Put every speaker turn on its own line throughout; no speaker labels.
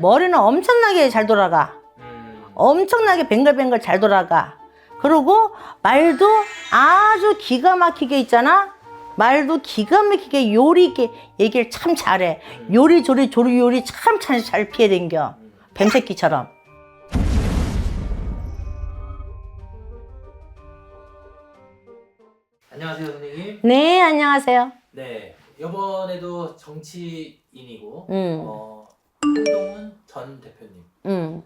머리는 엄청나게 잘 돌아가.
음.
엄청나게 뱅글뱅글 잘 돌아가. 그리고 말도 아주 기가 막히게 있잖아. 말도 기가 막히게 요리 있게 얘기를 참 잘해. 요리조리 조리 요리 참 잘 잘 피해 댕겨. 뱀새끼처럼.
안녕하세요 선생님.
네, 안녕하세요.
네 이번에도 정치인이고
음.
어, 한동훈 전 대표님.
음,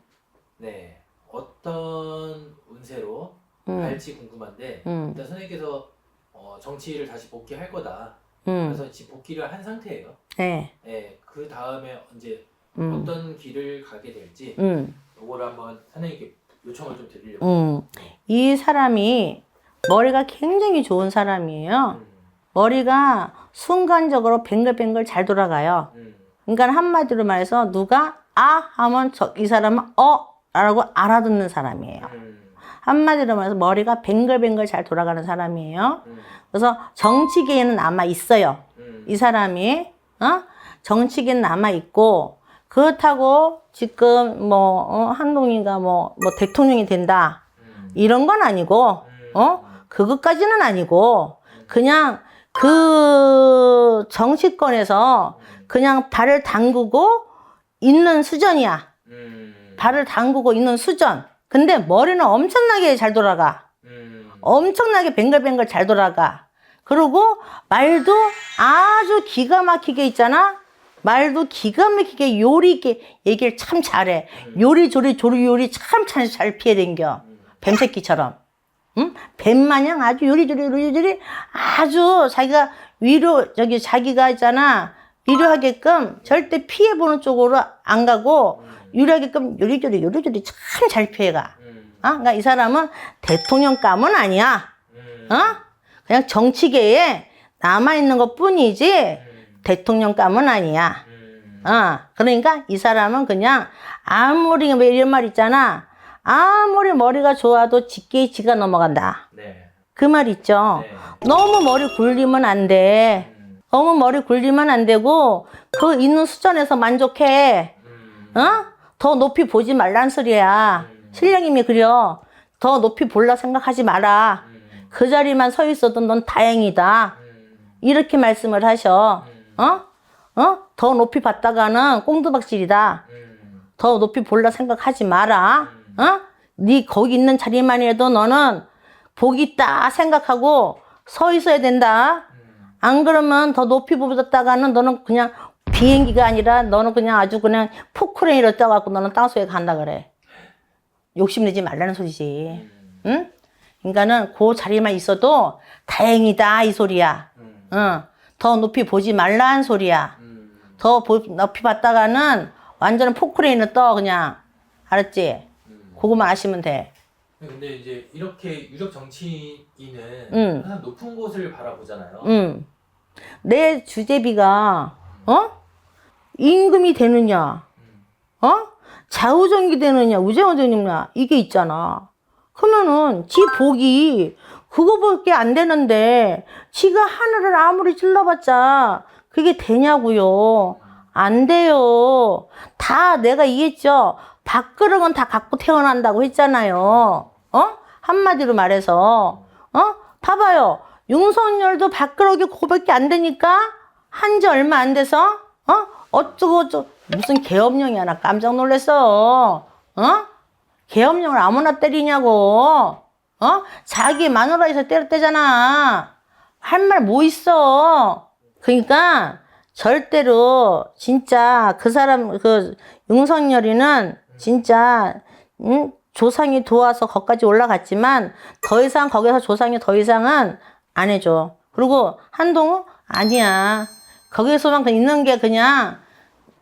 네 어떤 운세로
음,
갈지 궁금한데
음,
일단 선생님께서 어, 정치를 다시 복귀할 거다.
음.
그래서 지금 복귀를 한 상태예요.
네,
네, 그 다음에 이제
음,
어떤 길을 가게 될지
음,
요거를 한번 선생님께 요청을 좀 드리려고.
음. 이 사람이 머리가 굉장히 좋은 사람이에요.
음,
머리가 순간적으로 뱅글뱅글 잘 돌아가요.
음,
그러니까 한마디로 말해서 누가 아 하면 저, 이 사람은 어 라고 알아듣는 사람이에요.
음,
한마디로 말해서 머리가 뱅글뱅글 잘 돌아가는 사람이에요.
음,
그래서 정치계에는 남아 있어요.
음,
이 사람이 어? 정치계는 남아 있고 그렇다고 지금 뭐 어, 한동희가 뭐, 뭐 대통령이 된다
음,
이런 건 아니고
음,
어? 그것까지는 아니고 그냥 그 정치권에서 그냥 발을 담그고 있는 수준이야.
음,
발을 담그고 있는 수준. 근데 머리는 엄청나게 잘 돌아가.
음,
엄청나게 뱅글뱅글 잘 돌아가. 그리고 말도 아주 기가 막히게 있잖아. 말도 기가 막히게 요리 있게 얘기를 참 잘해. 요리조리 조리요리 참 잘 잘 피해 댕겨. 뱀새끼처럼. 응? 뱀마냥 아주 요리조리 요리조리 아주 자기가 위로 저기 자기가 있잖아. 위로하게끔 절대 피해 보는 쪽으로 안 가고 유리하게끔 요리조리 요리조리 참 잘 피해가.
음,
어? 그러니까 이 사람은 대통령감은 아니야.
음,
어? 그냥 정치계에 남아 있는 것 뿐이지
음,
대통령감은 아니야.
음,
어, 그러니까 이 사람은 그냥 아무리 왜 이런 말 있잖아. 아무리 머리가 좋아도 직계에 지가 넘어간다.
네,
그말 있죠.
네,
너무 머리 굴리면 안 돼.
음,
너무 머리 굴리면 안 되고 그 있는 수준에서 만족해.
음,
어? 더 높이 보지 말란 소리야. 신령님이 그려. 더 높이 볼라 생각하지 마라.
음,
그 자리만 서 있어도 넌 다행이다.
음,
이렇게 말씀을 하셔.
음,
어? 어? 더 높이 봤다가는 꽁두박질이다.
음,
더 높이 볼라 생각하지 마라. 어? 네 거기 있는 자리만 해도 너는 복 있다 생각하고 서 있어야 된다.
음,
안 그러면 더 높이 보다가는 너는 그냥 비행기가 아니라 너는 그냥 아주 그냥 포크레인으로 떠갖고 너는 땅속에 간다 그래. 욕심내지 말라는 소리지.
음,
응? 그러니까는 그 자리만 있어도 다행이다 이 소리야.
음,
응. 더 높이 보지 말라는 소리야.
음,
더 보- 높이 봤다가는 완전 포크레인을 떠 그냥. 알았지?
음.
그거만 아시면 돼.
근데 이제 이렇게 유력 정치인은
음.
항상 높은 곳을 바라보잖아요.
응. 내 주제비가 어? 임금이 되느냐?
음,
어? 좌우정기 되느냐, 우정되느냐, 이게 있잖아. 그러면은, 지 복이, 그거밖에 안 되는데, 지가 하늘을 아무리 찔러봤자, 그게 되냐고요. 안 돼요. 다 내가 이해했죠? 밥그릇은 다 갖고 태어난다고 했잖아요. 어? 한마디로 말해서, 어? 봐봐요. 윤석열도 밥그릇이 그거밖에 안 되니까, 한 지 얼마 안 돼서, 어? 어쩌고저쩌고, 무슨 계엄령이야. 나 깜짝 놀랐어. 어? 계엄령을 아무나 때리냐고. 어? 자기 마누라에서 때렸대잖아. 할 말 뭐 있어. 그러니까 절대로 진짜 그 사람 그 윤석열이는 진짜 응? 조상이 도와서 거기까지 올라갔지만 더 이상 거기서 조상이 더 이상은 안 해줘. 그리고 한동훈 아니야. 거기서만 있는 게 그냥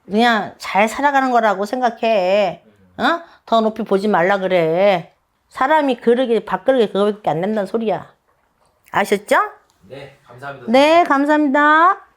그냥 잘 살아가는 거라고 생각해. 어? 더 높이 보지 말라 그래. 사람이 그러게 밥그릇에 그거밖에 안 된다는 소리야. 아셨죠?
네, 감사합니다.
네, 감사합니다.